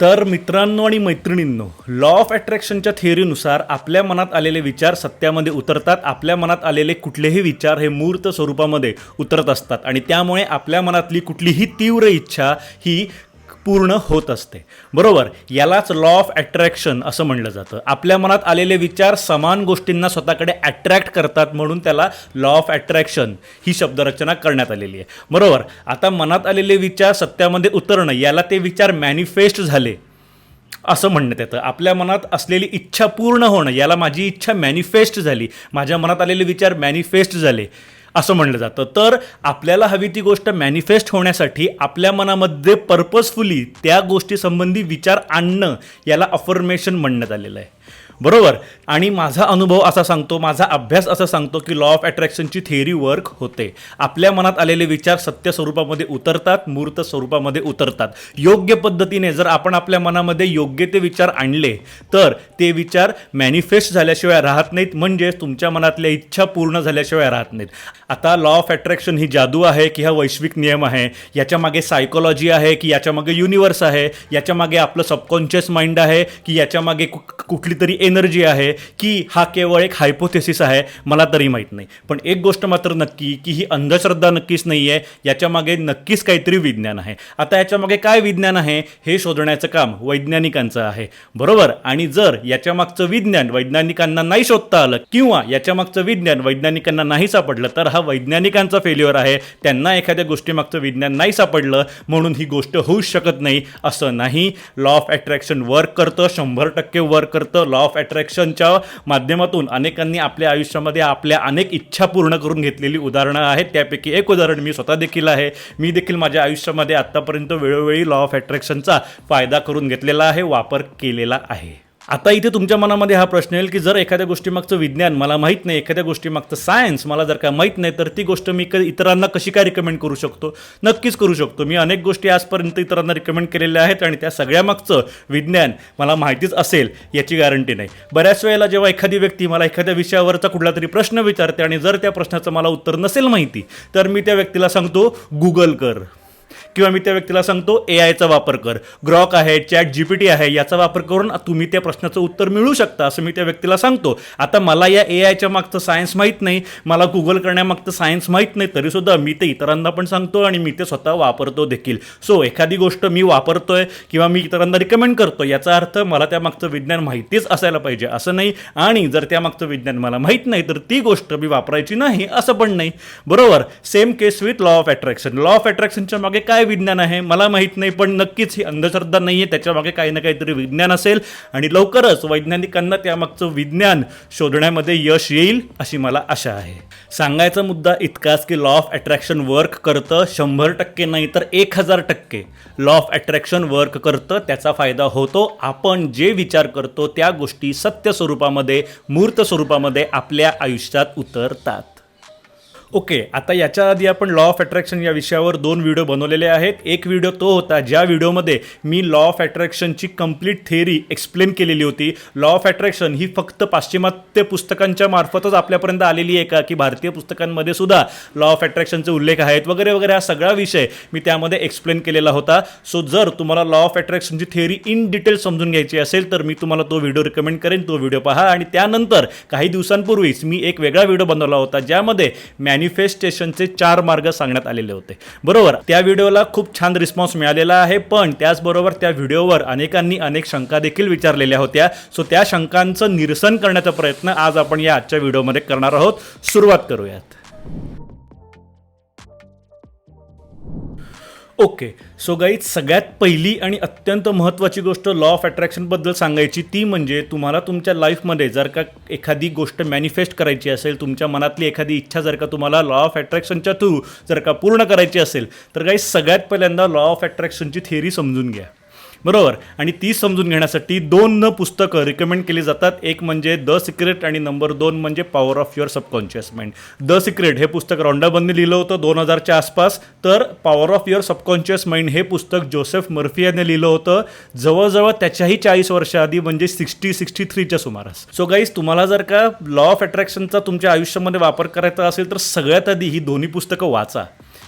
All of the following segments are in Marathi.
तर मित्रांनो आणि मैत्रिणींनो लॉ ऑफ अट्रॅक्शनच्या थिअरीनुसार आपल्या मनात आलेले विचार सत्यामध्ये उतरतात आपल्या मनात आलेले कुठलेही विचार हे मूर्त स्वरूपामध्ये उतरत असतात. आणि त्यामुळे आपल्या मनातली कुठलीही तीव्र इच्छा ही पूर्ण होत असते. बरोबर? यालाच लॉ ऑफ अट्रॅक्शन असं म्हणलं जातं. आपल्या मनात आलेले विचार समान गोष्टींना स्वतःकडे अट्रॅक्ट करतात म्हणून त्याला लॉ ऑफ अट्रॅक्शन ही शब्दरचना करण्यात आलेली आहे. बरोबर? आता मनात आलेले विचार सत्यामध्ये उतरणं याला ते विचार मॅनिफेस्ट झाले असं म्हणण्यात येतं. आपल्या मनात असलेली इच्छा पूर्ण होणं याला माझी इच्छा मॅनिफेस्ट झाली. माझ्या मनात आलेले विचार मॅनिफेस्ट झाले. असं म्हणलं जातं. तर आपल्याला हवी ती गोष्ट मॅनिफेस्ट होण्यासाठी आपल्या मनामध्ये पर्पजफुली त्या गोष्टीसंबंधी विचार आणणं याला अफर्मेशन म्हणण्यात आलेलं आहे. बरोबर. आणि माझा अनुभव असा सांगतो माझा अभ्यास असा सांगतो की लॉ ऑफ अट्रॅक्शनची थेअरी वर्क होते. आपल्या मनात आलेले विचार सत्य स्वरूपामध्ये उतरतात मूर्त स्वरूपामध्ये उतरतात. योग्य पद्धतीने जर आपण आपल्या मनामध्ये योग्य ते विचार आणले तर ते विचार मॅनिफेस्ट झाल्याशिवाय राहत नाहीत म्हणजे तुमच्या मनातल्या इच्छा पूर्ण झाल्याशिवाय राहत नाहीत. आता लॉ ऑफ अट्रॅक्शन ही जादू आहे की हा वैश्विक नियम आहे याच्यामागे सायकोलॉजी आहे की याच्यामागे युनिवर्स आहे याच्यामागे आपलं सबकॉन्शियस माइंड आहे की याच्यामागे कुठली तरी एनर्जी आहे की हा केवळ एक हायपोथेसिस आहे मला तरी माहीत नाही. पण एक गोष्ट मात्र नक्की की ही अंधश्रद्धा नक्कीच नाही आहे याच्या मागे नक्कीच काहीतरी विज्ञान आहे. आता याच्या मागे काय विज्ञान आहे हे शोधण्याचं काम वैज्ञानिकांचं आहे. बरोबर? आणि जर याच्या मागचं विज्ञान वैज्ञानिकांना नाही शोधता आलं किंवा याच्या मागचं विज्ञान वैज्ञानिकांना नाही सापडलं तर हा वैज्ञानिकांचा फेल्युअर आहे त्यांना एखाद्या गोष्टीमागचं विज्ञान नाही सापडलं म्हणून ही गोष्ट होऊच शकत नाही असं नाही. लॉ ऑफ अट्रॅक्शन वर्क करतं शंभर टक्के वर्क करतं लॉ ऑफ अट्रॅक्शनच्या माध्यमातून अनेकांनी आपल्या आयुष्यामध्ये आपल्या अनेक इच्छा पूर्ण करून घेतलेली उदाहरणं आहेत. त्यापैकी एक उदाहरण मी स्वतः देखील आहे. मी देखील माझ्या आयुष्यामध्ये आत्तापर्यंत वेळोवेळी लॉ ऑफ अट्रॅक्शनचा फायदा करून घेतलेला आहे वापर केलेला आहे. आता इथे तुमच्या मनामध्ये हा प्रश्न येईल की जर एखाद्या गोष्टीमागचं विज्ञान मला माहीत नाही एखाद्या गोष्टीमागचं सायन्स मला जर का माहीत नाही तर ती गोष्ट मी क इतरांना कशी काय रिकमेंड करू शकतो? नक्कीच करू शकतो. मी अनेक गोष्टी आजपर्यंत इतरांना रिकमेंड केलेल्या आहेत आणि त्या सगळ्यामागचं विज्ञान मला माहितीच असेल याची गॅरंटी नाही. बऱ्याच वेळेला जेव्हा एखादी व्यक्ती मला एखाद्या विषयावरचा कुठला तरी प्रश्न विचारते आणि जर त्या प्रश्नाचं मला उत्तर नसेल माहिती तर मी त्या व्यक्तीला सांगतो गुगल कर. किंवा मी त्या व्यक्तीला सांगतो ए आयचा वापर कर. ग्रॉक आहे चॅट जी पी टी आहे याचा वापर करून तुम्ही त्या प्रश्नाचं उत्तर मिळू शकता असं मी त्या व्यक्तीला सांगतो. आता मला या ए आयच्या मागचं सायन्स माहीत नाही मला गुगल करण्यामागचं सायन्स माहीत नाही तरीसुद्धा मी ते इतरांना पण सांगतो आणि मी ते स्वतः वापरतो देखील. सो एखादी गोष्ट मी वापरतोय किंवा मी इतरांना रिकमेंड करतो याचा अर्थ मला त्यामागचं विज्ञान माहितीच असायला पाहिजे असं नाही. आणि जर त्यामागचं विज्ञान मला माहीत नाही तर ती गोष्ट मी वापरायची नाही असं पण नाही. बरोबर? Same case with law of attraction law of अट्रॅक्शनच्या मागे काय विज्ञान आहे मला माहीत नाही पण नक्कीच ही अंधश्रद्धा नाही आहे त्याच्यामागे काही ना काहीतरी विज्ञान असेल आणि लवकरच वैज्ञानिकांना त्यामागचं विज्ञान शोधण्यामध्ये यश येईल अशी मला आशा आहे. सांगायचा मुद्दा इतकाच की लॉ ऑफ अट्रॅक्शन वर्क करतं शंभर टक्के नाही तर एक हजार टक्के. लॉ ऑफ अट्रॅक्शन वर्क करतं त्याचा फायदा होतो. आपण जे विचार करतो त्या गोष्टी सत्य स्वरूपामध्ये मूर्त स्वरूपामध्ये आपल्या आयुष्यात उतरतात. ओके आता याच्या आधी आपण लॉ ऑफ अट्रॅक्शन या विषयावर दोन व्हिडिओ बनवलेले आहेत. एक व्हिडिओ तो होता ज्या व्हिडिओमध्ये मी लॉ ऑफ अट्रॅक्शनची कंप्लीट थेअरी एक्सप्लेन केलेली होती. लॉ ऑफ अट्रॅक्शन ही फक्त पाश्चिमात्य पुस्तकांच्या मार्फतच आपल्यापर्यंत आलेली आहे का? की भारतीय पुस्तकांमध्ये सुद्धा लॉ ऑफ अट्रॅक्शनचे उल्लेख आहेत? वगैरे वगैरे हा सगळा विषय मी त्यामध्ये एक्सप्लेन केलेला होता. सो जर तुम्हाला लॉ ऑफ अट्रॅक्शनची थेअरी इन डिटेल समजून घ्यायची असेल तर मी तुम्हाला तो व्हिडिओ रिकमेंड करेन. तो व्हिडिओ पहा. आणि त्यानंतर काही दिवसांपूर्वीच मी एक वेगळा व्हिडिओ बनवला होता ज्यामध्ये मॅनिफेस्टेशनचे चार मार्ग सांगण्यात आलेले होते. बरोबर त्या व्हिडिओला खूप छान रिस्पॉन्स मिळालेला आहे पण त्याचबरोबर त्या व्हिडिओवर अनेकांनी अनेक शंका देखील विचारलेल्या होत्या. सो त्या शंकांचं निरसन करण्याचा प्रयत्न आज आपण या आजच्या व्हिडिओमध्ये करणार आहोत. सुरुवात करूयात. ओके सो गाईज सगळ्यात पहिली आणि अत्यंत महत्त्वाची गोष्ट लॉ ऑफ अट्रॅक्शनबद्दल सांगायची ती म्हणजे तुम्हाला तुमच्या लाईफमध्ये जर का एखादी गोष्ट मॅनिफेस्ट करायची असेल तुमच्या मनातली एखादी इच्छा जर का तुम्हाला लॉ ऑफ अट्रॅक्शनच्या थ्रू जर का पूर्ण करायची असेल तर गाईज सगळ्यात पहिल्यांदा लॉ ऑफ अट्रॅक्शनची थिअरी समजून घ्या. बरोबर. आणि ती समजून घेण्यासाठी दोन न पुस्तकं रिकमेंड केली जातात. एक म्हणजे द सिक्रेट आणि नंबर दोन म्हणजे power of your subconscious mind the secret हे पुस्तक रॉन्डाबनने लिहिलं होतं दोन हजारच्या आसपास. तर power of your subconscious mind हे पुस्तक जोसेफ मर्फी याने लिहिलं होतं. जवळजवळ त्याच्याही चाळीस वर्षाआधी म्हणजे सिक्स्टी सिक्स्टी थ्रीच्या सुमारास. सो गाईज तुम्हाला जर का लॉ ऑफ अट्रॅक्शनचा तुमच्या आयुष्यामध्ये वापर करायचा असेल तर सगळ्यात आधी ही दोन्ही पुस्तकं वाचा.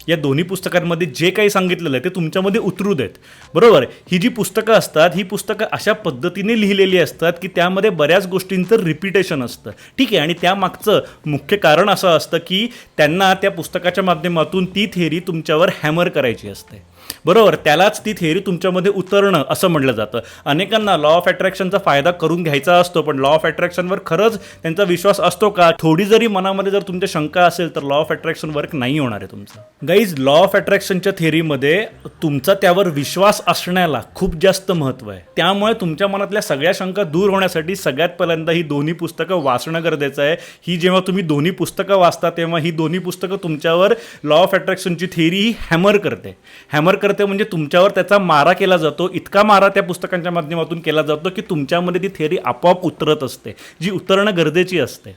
या दोन्ही पुस्तकांमध्ये जे काही सांगितलेलं आहे ते तुमच्यामध्ये उतरू देत. बरोबर? ही जी पुस्तकं असतात ही पुस्तकं अशा पद्धतीने लिहिलेली असतात की त्यामध्ये बऱ्याच गोष्टींचं रिपिटेशन असतं. ठीक आहे? आणि त्यामागचं मुख्य कारण असं असतं की त्यांना त्या पुस्तकाच्या माध्यमातून ती थेरी तुमच्यावर हॅमर करायची असते. बरोबर त्यालाच ती थेअरी तुमच्यामध्ये उतरणं असं म्हटलं जातं. अनेकांना लॉ ऑफ अट्रॅक्शनचा फायदा करून घ्यायचा असतो पण लॉ ऑफ अट्रॅक्शनवर खरंच त्यांचा विश्वास असतो का? थोडी जरी मनामध्ये जर तुमच्या शंका असेल तर लॉ ऑफ अट्रॅक्शन वर्क नाही होणार आहे तुमचं. गाईज लॉ ऑफ अट्रॅक्शनच्या थेअरीमध्ये तुमचा त्यावर विश्वास असण्याला खूप जास्त महत्त्व आहे. त्यामुळे तुमच्या मनातल्या सगळ्या शंका दूर होण्यासाठी सगळ्यात पहिल्यांदा ही दोन्ही पुस्तकं वाचणं गरजेचं आहे. ही जेव्हा तुम्ही दोन्ही पुस्तकं वाचता तेव्हा ही दोन्ही पुस्तकं तुमच्यावर लॉ ऑफ अट्रॅक्शनची थेअरी ही हॅमर करते. हॅमर करते म्हणजे तुमच्यावर त्याचा मारा केला जातो इतका मारा त्या पुस्तकांच्या माध्यमातून केला जातो की तुमच्यामध्ये ती थेअरी आपोआप उतरत असते जी उतरणं गरजेची असते.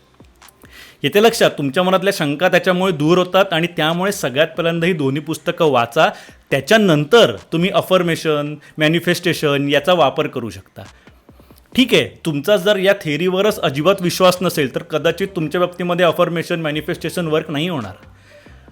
येते लक्षात तुमच्या मनातल्या शंका त्याच्यामुळे दूर होतात आणि त्यामुळे सगळ्यात पहिल्यांदा ही दोन्ही पुस्तकं वाचा त्याच्यानंतर तुम्ही अफर्मेशन मॅनिफेस्टेशन याचा वापर करू शकता. ठीक आहे तुमचा जर या थेअरीवरच अजिबात विश्वास नसेल तर कदाचित तुमच्या बाबतीमध्ये अफर्मेशन मॅनिफेस्टेशन वर्क नाही होणार.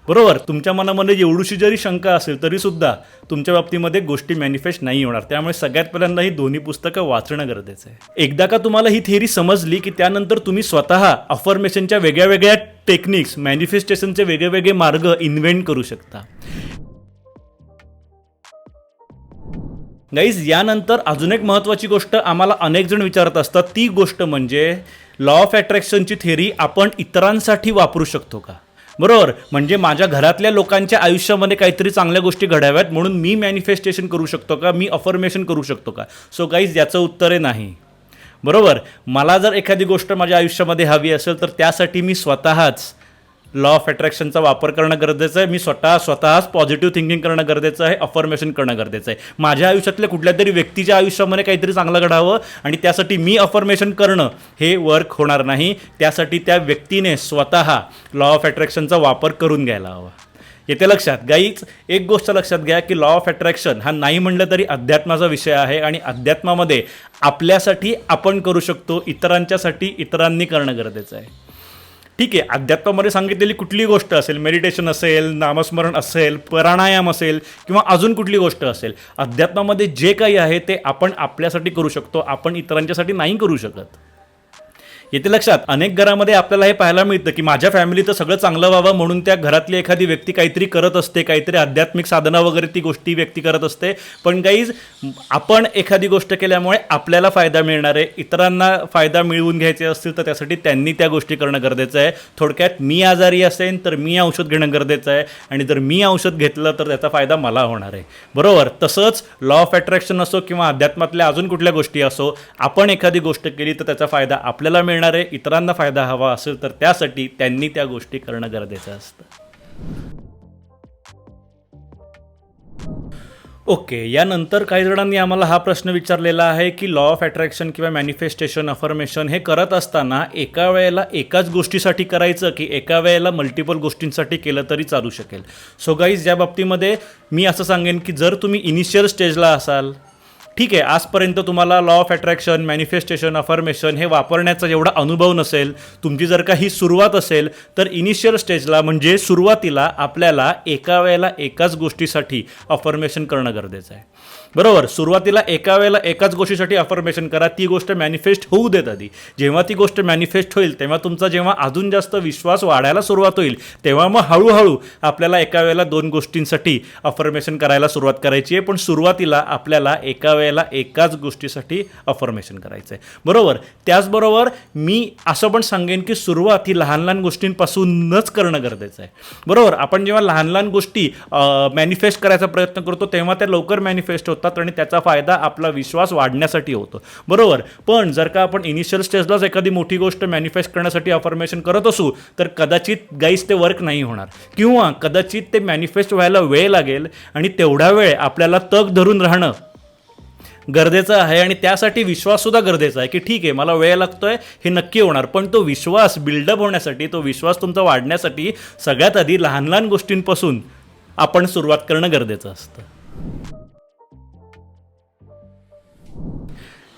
बरोबर तुमच्या मनामध्ये एवढीशी जरी शंका असेल तरीसुद्धा तुमच्या बाबतीमध्ये गोष्टी मॅनिफेस्ट नाही होणार. त्यामुळे सगळ्यात पहिल्यांदा ही दोन्ही पुस्तकं वाचणं गरजेचं आहे. एकदा का तुम्हाला ही थेरी समजली की त्यानंतर तुम्ही स्वतः अफर्मेशनच्या वेगळ्या वेगळ्या टेक्निक्स मॅनिफेस्टेशनचे वेगळे वेगळे मार्ग इन्व्हेंट करू शकता. गाईज यानंतर अजून एक महत्त्वाची गोष्ट आम्हाला अनेक जण विचारत असतात. ती गोष्ट म्हणजे लॉ ऑफ अट्रॅक्शनची थेरी आपण इतरांसाठी वापरू शकतो का? बरोबर. म्हणजे माझ्या घरातल्या लोकांच्या आयुष्यामध्ये काहीतरी चांगल्या गोष्टी घडाव्यात म्हणून मी मॅनिफेस्टेशन करू शकतो का? मी अफर्मेशन करू शकतो का? सो गाईज याचं उत्तर आहे नाही. बरोबर. मला जर एखादी गोष्ट माझ्या आयुष्यामध्ये हवी असेल तर त्यासाठी मी स्वतःच लॉ ऑफ अट्रॅक्शनचा वापर करणं गरजेचं आहे. मी स्वतः स्वतःच पॉझिटिव्ह थिंकिंग करणं गरजेचं आहे. अफर्मेशन करणं गरजेचं आहे. माझ्या आयुष्यातल्या कुठल्या तरी व्यक्तीच्या आयुष्यामध्ये काहीतरी चांगलं घडावं आणि त्यासाठी मी अफर्मेशन करणं हे वर्क होणार नाही. त्यासाठी त्या व्यक्तीने स्वतः लॉ ऑफ अट्रॅक्शनचा वापर करून घ्यायला हवा. येते लक्षात? गाईच एक गोष्ट लक्षात घ्या की लॉ ऑफ अट्रॅक्शन हा नाही म्हणलं तरी अध्यात्माचा विषय आहे आणि अध्यात्मामध्ये आपल्यासाठी आपण करू शकतो इतरांच्यासाठी इतरांनी करणं गरजेचं आहे. ठीक आहे अध्यात्मामध्ये सांगितलेली कुठली गोष्ट असेल मेडिटेशन असेल नामस्मरण असेल प्राणायाम असेल किंवा अजून कुठली गोष्ट असेल अध्यात्मामध्ये जे काही आहे ते आपण आपल्यासाठी करू शकतो आपण इतरांच्यासाठी नाही करू शकत. येते लक्षात अनेक घरामध्ये आपल्याला हे पाहायला मिळतं की माझ्या फॅमिलीचं सगळं चांगलं व्हावं म्हणून त्या घरातली एखादी व्यक्ती काहीतरी करत असते काहीतरी आध्यात्मिक साधना वगैरे ती गोष्टी व्यक्ती करत असते. पण काहीच आपण एखादी गोष्ट केल्यामुळे आपल्याला फायदा मिळणार आहे. इतरांना फायदा मिळवून घ्यायचे असतील तर त्यासाठी त्यांनी त्या गोष्टी करणं गरजेचं आहे. थोडक्यात मी आजारी असेन तर मी औषध घेणं गरजेचं आहे. आणि जर मी औषध घेतलं तर त्याचा फायदा मला होणार आहे. बरोबर? तसंच लॉ ऑफ अट्रॅक्शन असो किंवा अध्यात्मातल्या अजून कुठल्या गोष्टी असो आपण एखादी गोष्ट केली तर त्याचा फायदा आपल्याला मिळणार आहे इतरांना फायदा हवा असेल तर त्यासाठी त्यांनी त्या गोष्टी करणं गरजेचं असतं. ओके यानंतर काही जणांनी आम्हाला हा प्रश्न विचारलेला आहे की लॉ ऑफ अट्रॅक्शन किंवा मॅनिफेस्टेशन अफर्मेशन हे करत असताना एका वेळेला एकाच गोष्टीसाठी करायचं की एका वेळेला मल्टिपल गोष्टींसाठी केलं तरी चालू शकेल. सो गाईज या बाबतीमध्ये मी असं सांगेन की जर तुम्ही इनिशियल स्टेजला असाल ठीक आहे आजपर्यंत तुम्हाला law of attraction manifestation affirmation हे वापरण्याचा जेवढा अनुभव नसेल तुमची जर का ही सुरुवात असेल तर इनिशियल स्टेजला म्हणजे सुरुवातीला आपल्याला एका वेळेला एकाच गोष्टीसाठी अफर्मेशन करणं गरजेचं आहे. बरोबर सुरुवातीला एका वेळेला एकाच गोष्टीसाठी अफर्मेशन करा ती गोष्ट मॅनिफेस्ट होऊ देत आधी. जेव्हा ती गोष्ट मॅनिफेस्ट होईल तेव्हा तुमचा जेव्हा अजून जास्त विश्वास वाढायला सुरुवात होईल तेव्हा मग हळूहळू आपल्याला एका वेळेला दोन गोष्टींसाठी अफर्मेशन करायला सुरुवात करायची आहे पण सुरुवातीला आपल्याला एका वेळेला एकाच गोष्टीसाठी अफर्मेशन करायचं आहे. बरोबर त्याचबरोबर मी असं पण सांगेन की सुरुवात ही लहान लहान गोष्टींपासूनच करणं गरजेचं आहे. बरोबर आपण जेव्हा लहान लहान गोष्टी मॅनिफेस्ट करायचा प्रयत्न करतो तेव्हा त्या लवकर मॅनिफेस्ट होतात. होतात आणि त्याचा फायदा आपला विश्वास वाढण्यासाठी होतो. बरोबर? पण जर का आपण इनिशियल स्टेजलाच एखादी मोठी गोष्ट मॅनिफेस्ट करण्यासाठी अफर्मेशन करत असू तर कदाचित गाईस ते वर्क नाही होणार. किंवा कदाचित ते मॅनिफेस्ट व्हायला वेळ लागेल आणि तेवढा वेळ आपल्याला तग धरून राहणं गरजेचं आहे आणि त्यासाठी विश्वाससुद्धा गरजेचा आहे की ठीक आहे मला वेळ लागतोय हे नक्की होणार. पण तो विश्वास बिल्डअप होण्यासाठी तो विश्वास तुमचा वाढण्यासाठी सगळ्यात आधी लहान लहान गोष्टींपासून आपण सुरुवात करणं गरजेचं असतं.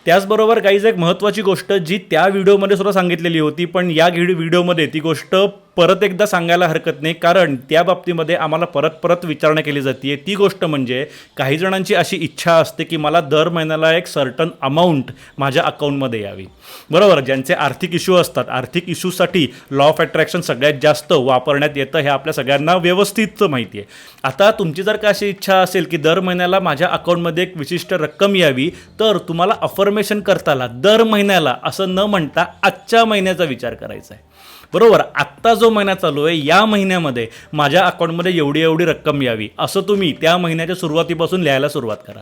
त्याचबरोबर काहीच एक महत्त्वाची गोष्ट जी त्या व्हिडिओमध्ये सुद्धा सांगितलेली होती पण या व्हिडिओमध्ये ती गोष्ट परत एकदा सांगायला हरकत नाही कारण त्या बाबतीमध्ये आम्हाला परत परत विचारणा केली जाते ती गोष्ट म्हणजे काही जणांची अशी इच्छा असते की मला दर महिन्याला एक सर्टन अमाऊंट माझ्या अकाउंटमध्ये यावी. बरोबर? ज्यांचे आर्थिक इश्यू असतात. आर्थिक इश्यूसाठी लॉ ऑफ अट्रॅक्शन सगळ्यात जास्त वापरण्यात येतं हे आपल्या सगळ्यांना व्यवस्थित माहिती आहे आता तुमची जर का अशी इच्छा असेल की दर महिन्याला माझ्या अकाउंटमध्ये एक विशिष्ट रक्कम यावी तर तुम्हाला अफर्मेशन करताना दर महिन्याला असं न म्हणता आजच्या महिन्याचा विचार करायचा आहे बरोबर आत्ता जो महिना चालू आहे या महिन्यामध्ये माझ्या अकाउंटमध्ये एवढी एवढी रक्कम यावी असं तुम्ही त्या महिन्याच्या सुरुवातीपासून लिहायला सुरुवात करा.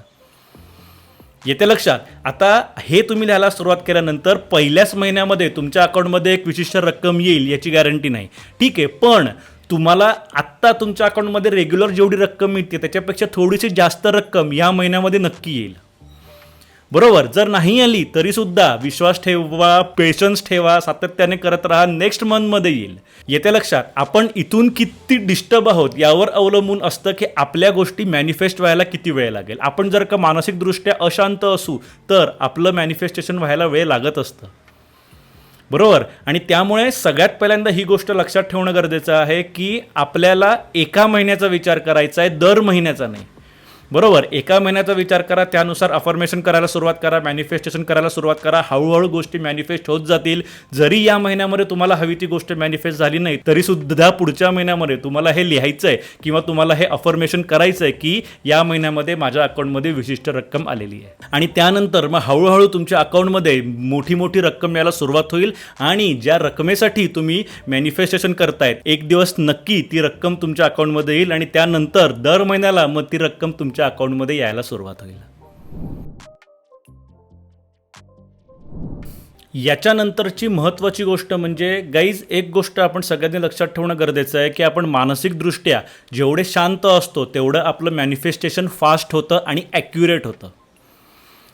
येते लक्षात? आता हे तुम्ही लिहायला सुरुवात केल्यानंतर पहिल्याच महिन्यामध्ये तुमच्या अकाउंटमध्ये एक विशिष्ट रक्कम येईल याची गॅरंटी नाही. ठीक आहे पण तुम्हाला आत्ता तुमच्या अकाउंटमध्ये रेग्युलर जेवढी रक्कम मिळते त्याच्यापेक्षा थोडीशी जास्त रक्कम या महिन्यामध्ये नक्की येईल. बरोबर जर नाही आली तरीसुद्धा विश्वास ठेवा पेशन्स ठेवा सातत्याने करत राहा नेक्स्ट मंथमध्ये येईल. येत्या लक्षात आपण इथून किती डिस्टर्ब आहोत यावर अवलंबून असतं की आपल्या गोष्टी मॅनिफेस्ट व्हायला किती वेळ लागेल. आपण जर का मानसिकदृष्ट्या अशांत असू तर आपलं मॅनिफेस्टेशन व्हायला वेळ लागत असतं. बरोबर? आणि त्यामुळे सगळ्यात पहिल्यांदा ही गोष्ट लक्षात ठेवणं गरजेचं आहे की आपल्याला एका महिन्याचा विचार करायचा आहे दर महिन्याचा नाही. बरोबर एका महिन्याचा विचार करा त्यानुसार अफर्मेशन करायला सुरुवात करा मॅनिफेस्टेशन करायला सुरुवात करा हळूहळू गोष्टी मॅनिफेस्ट होत जातील. जरी या महिन्यामध्ये तुम्हाला हवी ती गोष्ट मॅनिफेस्ट झाली नाही तरी सुद्धा पुढच्या महिन्यामध्ये तुम्हाला हे लिहायचं आहे किंवा तुम्हाला हे अफर्मेशन करायचं आहे की या महिन्यामध्ये माझ्या अकाउंटमध्ये विशिष्ट रक्कम आलेली आहे. आणि त्यानंतर मग हळूहळू तुमच्या अकाउंटमध्ये मोठी मोठी रक्कम यायला सुरुवात होईल आणि ज्या रकमेसाठी तुम्ही मॅनिफेस्टेशन करतायत एक दिवस नक्की ती रक्कम तुमच्या अकाउंटमध्ये येईल आणि त्यानंतर दर महिन्याला मग ती रक्कम तुमच्या अकाउंटमध्ये यायला सुरुवात होईल. याच्यानंतरची महत्त्वाची गोष्ट म्हणजे गाईज एक गोष्ट आपण सगळ्यांनी लक्षात ठेवणं गरजेचं आहे की आपण मानसिकदृष्ट्या जेवढे शांत असतो तेवढं आपलं मॅनिफेस्टेशन फास्ट होतं आणि ॲक्युरेट होतं.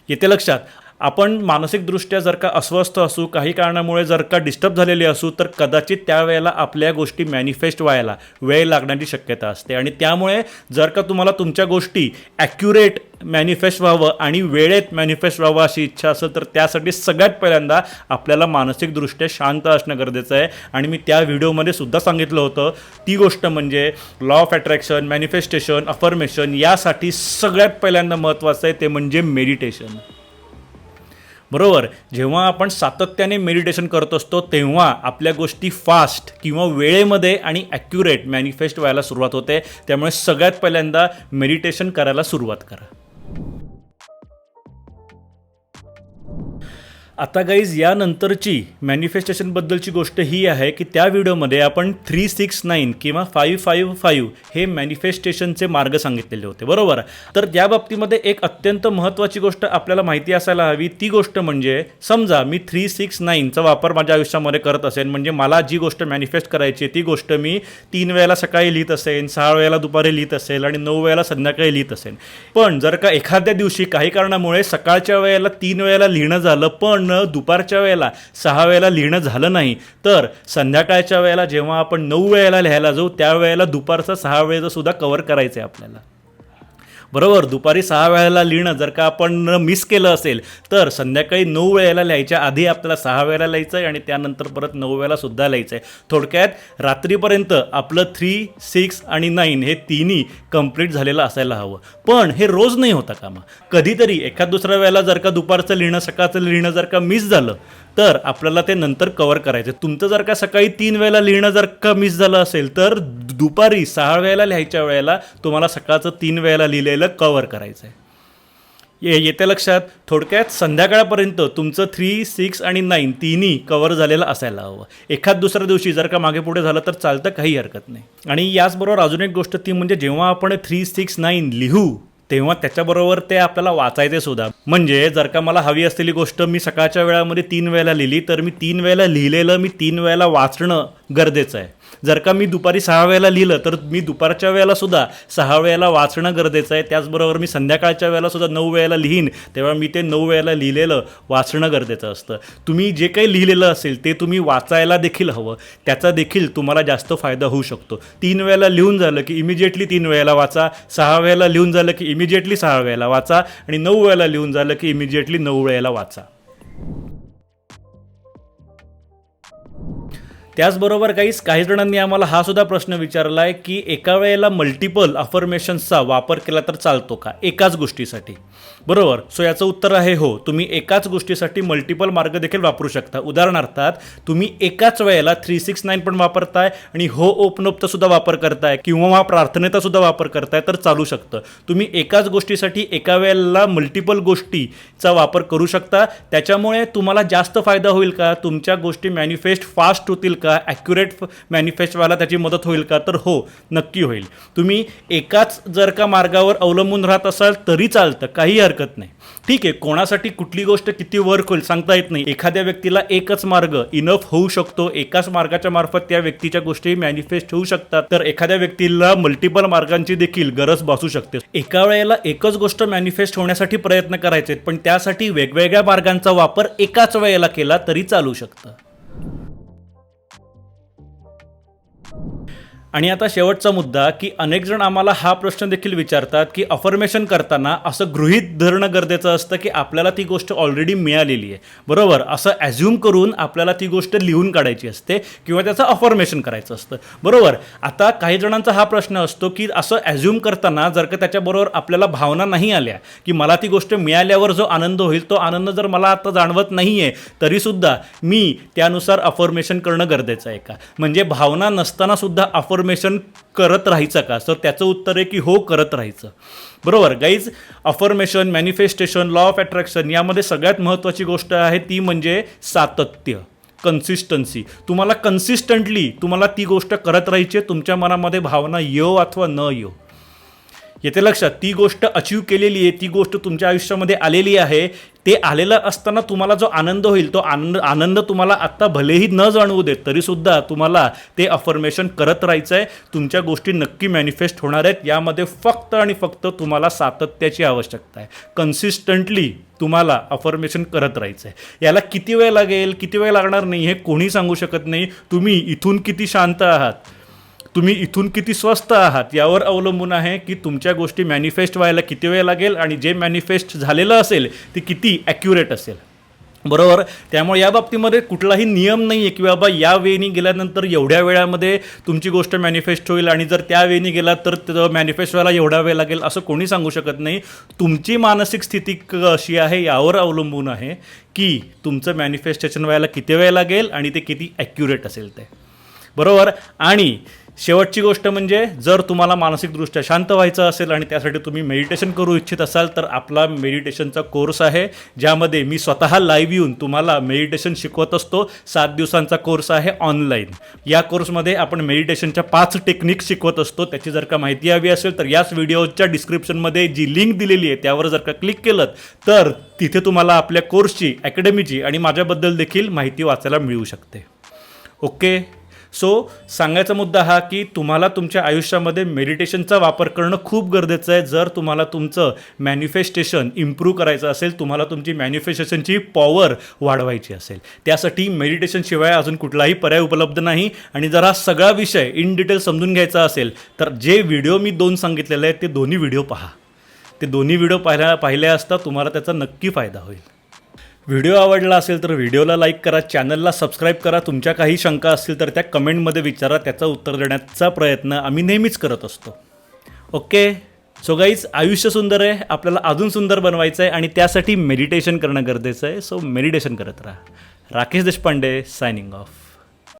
येते लक्षात? आपण मानसिकदृष्ट्या जर का अस्वस्थ असू काही कारणामुळे जर का डिस्टर्ब झालेले असू तर कदाचित त्यावेळेला आपल्या गोष्टी मॅनिफेस्ट व्हायला वेळ लागण्याची शक्यता असते. आणि त्यामुळे जर का तुम्हाला तुमच्या गोष्टी ॲक्युरेट मॅनिफेस्ट व्हावं आणि वेळेत मॅनिफेस्ट व्हावं अशी इच्छा असेल तर त्यासाठी सगळ्यात पहिल्यांदा आपल्याला मानसिकदृष्ट्या शांत असणं गरजेचं आहे. आणि मी त्या व्हिडिओमध्ये सुद्धा सांगितलं होतं ती गोष्ट म्हणजे law of attraction manifestation affirmation यासाठी सगळ्यात पहिल्यांदा महत्त्वाचं आहे ते म्हणजे मेडिटेशन बरोबर? जेव्हा आपण सातत्याने मेडिटेशन करत असतो तेव्हा आपल्या गोष्टी फास्ट किंवा वेळेमध्ये आणि ॲक्युरेट मॅनिफेस्ट व्हायला सुरुवात होते. त्यामुळे सगळ्यात पहिल्यांदा मेडिटेशन करायला सुरुवात करा. आता गाईज यानंतरची मॅनिफेस्टेशनबद्दलची गोष्ट ही आहे की त्या व्हिडिओमध्ये आपण थ्री सिक्स नाईन किंवा फाईव्ह फाईव्ह फाईव्ह हे मॅनिफेस्टेशनचे मार्ग सांगितलेले होते बरोबर? तर त्या बाबतीमध्ये एक अत्यंत महत्त्वाची गोष्ट आपल्याला माहिती असायला हवी. ती गोष्ट म्हणजे समजा मी थ्री सिक्स नाईनचा वापर माझ्या आयुष्यामध्ये करत असेल म्हणजे मला जी गोष्ट मॅनिफेस्ट करायची आहे ती गोष्ट मी तीन वेळेला सकाळी लिहित असेल सहा वेळेला दुपारी लिहित असेल आणि नऊ वेळेला संध्याकाळी लिहित असेल पण जर का एखाद्या दिवशी काही कारणामुळे सकाळच्या वेळेला तीन वेळेला लिहिणं झालं पण दुपारच्या वेळेला सहा वेळेला लिहिणं झालं नाही. तर संध्याकाळच्या वेळेला जेव्हा आपण नऊ वेळेला लिहायला जाऊ त्यावेळेला दुपारचा सहा वेळेचं सुद्धा कवर करायचं आहे आपल्याला. बरोबर दुपारी सहा वेळेला लिहिणं जर का आपण मिस केलं असेल तर संध्याकाळी नऊ वेळेला लिहायच्या आधी आपल्याला सहा वेळेला लिहायचं आहे आणि त्यानंतर परत नऊ वेळेला सुद्धा लिहायचं आहे थोडक्यात रात्रीपर्यंत आपलं थ्री सिक्स आणि नाईन हे तिन्ही कंप्लीट झालेलं असायला हवं. पण हे रोज नाही होता कामा. कधीतरी एखाद दुसऱ्या वेळेला जर का दुपारचं लिहिणं सकाळचं लिहिणं जर का मिस झालं तर आपल्याला ते नंतर कवर करायचं. तुमचं जर का सकाळी तीन वेळेला लिहिणं जर का मिस झालं असेल तर दुपारी सहा वेळेला लिहायच्या वेळेला तुम्हाला सकाळचं तीन वेळेला लिहिलेलं कवर करायचं आहे ये येत्या लक्षात? थोडक्यात संध्याकाळपर्यंत तुमचं थ्री सिक्स आणि नाईन तिन्ही कवर झालेलं असायला हवं. एखाद दुसऱ्या दिवशी जर का मागे पुढे झालं तर चालतं काही हरकत नाही. आणि याचबरोबर अजून एक गोष्ट ती म्हणजे जेव्हा आपण थ्री सिक्स नाईन लिहू तेव्हा त्याच्याबरोबर ते आपल्याला वाचायचे सुद्धा. म्हणजे जर का मला हवी असलेली गोष्ट मी सकाळच्या वेळामध्ये तीन वेळेला लिहिली तर मी तीन वेळेला लिहिलेलं मी तीन वेळेला वाचणं गरजेचं आहे. जर का मी दुपारी सहा वेळेला लिहिलं तर मी दुपारच्या वेळेला सुद्धा सहा वेळेला वाचणं गरजेचं आहे. त्याचबरोबर मी संध्याकाळच्या वेळेला सुद्धा नऊ वेळेला लिहीन तेव्हा मी ते नऊ वेळेला लिहिलेलं वाचणं गरजेचं असतं. तुम्ही जे काही लिहिलेलं असेल ते तुम्ही वाचायला देखील हवं. त्याचा देखील तुम्हाला जास्त फायदा होऊ शकतो. तीन वेळेला लिहून झालं की इमिजिएटली तीन वेळेला वाचा सहा वेळेला लिहून झालं की इमिजिएटली सहा वेळेला वाचा आणि नऊ वेळेला लिहून झालं की इमिजिएटली नऊ वेळेला वाचा. त्याचबरोबर काहीच काही जणांनी आम्हाला हा सुद्धा प्रश्न विचारला आहे की एका वेळेला मल्टिपल अफर्मेशन्सचा वापर केला तर चालतो का? एकाच गोष्टीसाठी. बरोबर? सो याचं उत्तर आहे हो तुम्ही एकाच गोष्टीसाठी मल्टिपल मार्ग देखील वापरू शकता. उदाहरणार्थात तुम्ही एकाच वेळेला थ्री सिक्स नाईन पण वापरताय आणि हो ओपनोपचा सुद्धा वापर करताय किंवा प्रार्थनेचा सुद्धा वापर करताय तर चालू शकतं. तुम्ही एकाच गोष्टीसाठी एका वेळेला मल्टिपल गोष्टीचा वापर करू शकता. त्याच्यामुळे तुम्हाला जास्त फायदा होईल का? तुमच्या गोष्टी मॅनिफेस्ट फास्ट होतील का? ॲक्युरेट मॅनिफेस्ट त्याची मदत होईल का? तर हो नक्की होईल. तुम्ही एकाच जर का मार्गावर अवलंबून राहत असाल तरी चालतं काही हरकत नाही. ठीक आहे कोणासाठी कुठली गोष्ट किती वर्क होईल सांगता येत नाही. एखाद्या व्यक्तीला एकच मार्ग इनफ होऊ शकतो. एकाच मार्गाच्या मार्फत त्या व्यक्तीच्या गोष्टी मॅनिफेस्ट होऊ शकतात. तर एखाद्या व्यक्तीला मल्टिपल मार्गांची देखील गरज भासू शकते. एका वेळेला एकच गोष्ट मॅनिफेस्ट होण्यासाठी प्रयत्न करायचे पण त्यासाठी वेगवेगळ्या मार्गांचा वापर एकाच वेळेला केला तरी चालू शकतं. आणि आता शेवटचा मुद्दा की अनेक जण आम्हाला हा प्रश्न देखील विचारतात की अफर्मेशन करताना असं गृहीत धरणं गरजेचं असतं की आपल्याला ती गोष्ट ऑलरेडी मिळालेली आहे. बरोबर? असं ॲझ्युम करून आपल्याला ती गोष्ट लिहून काढायची असते किंवा त्याचं अफर्मेशन करायचं असतं. बरोबर? आता काही जणांचा हा प्रश्न असतो की असं ॲझ्युम करताना जर का त्याच्याबरोबर आपल्याला भावना नाही आल्या की मला ती गोष्ट मिळाल्यावर जो आनंद होईल तो आनंद जर मला आता जाणवत नाही आहे तरीसुद्धा मी त्यानुसार अफर्मेशन करणं गरजेचं आहे का? म्हणजे भावना नसतानासुद्धा अफर अफर्मेशन करत राहायचं का? सर त्याचं उत्तर आहे की हो करत राहायचं. बरोबर? Guys affirmation manifestation law of attraction यामध्ये सगळ्यात महत्त्वाची गोष्ट आहे ती म्हणजे सातत्य कन्सिस्टन्सी तुम्हाला कन्सिस्टंटली तुम्हाला ती गोष्ट करत राहायची तुमच्या मनामध्ये भावना येऊ अथवा न येऊ येते लक्षात ती गोष्ट अचीव केलेली आहे ती गोष्ट तुमच्या आयुष्यामध्ये आलेली आहे. ते आलेलं असताना तुम्हाला जो आनंद होईल तो आनंद आनंद तुम्हाला आत्ता भलेही न जाणवू देत तरीसुद्धा तुम्हाला ते अफर्मेशन करत राहायचं आहे तुमच्या गोष्टी नक्की मॅनिफेस्ट होणार आहेत. यामध्ये फक्त आणि फक्त तुम्हाला सातत्याची आवश्यकता आहे. कन्सिस्टंटली तुम्हाला अफर्मेशन करत राहायचं आहे याला किती वेळ लागेल किती वेळ लागणार नाही हे कोणी सांगू शकत नाही. तुम्ही इथून किती शांत आहात? तुम्ही इथून किती स्वस्त आहात यावर अवलंबून आहे की तुमच्या गोष्टी मॅनिफेस्ट व्हायला किती वेळ लागेल आणि जे मॅनिफेस्ट झालेलं असेल ते किती ॲक्युरेट असेल? बरोबर? त्यामुळे या बाबतीमध्ये कुठलाही नियम नाही आहे की बाबा या वेळी गेल्यानंतर एवढ्या वेळामध्ये तुमची गोष्ट मॅनिफेस्ट होईल आणि जर त्या वेळी गेला तर मॅनिफेस्ट व्हायला एवढा वेळ लागेल असं कोणी सांगू शकत नाही. तुमची मानसिक स्थिती अशी आहे यावर अवलंबून आहे की तुमचं मॅनिफेस्टेशन व्हायला किती वेळ लागेल आणि ते किती ॲक्युरेट असेल ते. बरोबर? आणि शेवटची गोष्ट म्हणजे जर तुम्हाला मानसिकदृष्ट्या शांत व्हायचं असेल आणि त्यासाठी तुम्ही मेडिटेशन करू इच्छित असाल तर आपला मेडिटेशनचा कोर्स आहे ज्यामध्ये मी स्वतः लाईव्ह येऊन तुम्हाला मेडिटेशन शिकवत असतो. सात दिवसांचा कोर्स आहे ऑनलाईन या कोर्समध्ये आपण मेडिटेशनच्या पाच टेक्निक शिकवत असतो. त्याची जर का माहिती हवी असेल तर याच व्हिडिओच्या डिस्क्रिप्शनमध्ये जी लिंक दिलेली आहे त्यावर जर का क्लिक केलं तर तिथे तुम्हाला आपल्या कोर्सची अकॅडमीची आणि माझ्याबद्दल देखील माहिती वाचायला मिळू शकते. ओके सो सांगायचा मुद्दा हा की तुम्हाला तुमच्या आयुष्यामध्ये मेडिटेशनचा वापर करणं खूप गरजेचं आहे. जर तुम्हाला तुमचं मॅन्युफेस्टेशन इम्प्रूव्ह करायचं असेल तुम्हाला तुमची मॅन्युफेस्टेशनची पॉवर वाढवायची असेल. त्यासाठी मेडिटेशनशिवाय अजून कुठलाही पर्याय उपलब्ध नाही. आणि जर हा सगळा विषय इन डिटेल समजून घ्यायचा असेल तर जे व्हिडिओ मी दोन सांगितलेले आहेत ते दोन्ही व्हिडिओ पहा. ते दोन्ही व्हिडिओ पाहिल्या पाहिले असता तुम्हाला त्याचा नक्की फायदा होईल. व्हिडिओ आवडला असेल तर व्हिडिओला लाईक करा चॅनलला सबस्क्राईब करा. तुमच्या काही शंका असतील तर त्या कमेंटमध्ये विचारा. त्याचं उत्तर देण्याचा प्रयत्न आम्ही नेहमीच करत असतो. ओके सो गाईज आयुष्य सुंदर आहे. आपल्याला अजून सुंदर बनवायचं आहे आणि त्यासाठी मेडिटेशन करणं गरजेचं आहे. सो मेडिटेशन करत राहा. Rakesh Deshpande signing off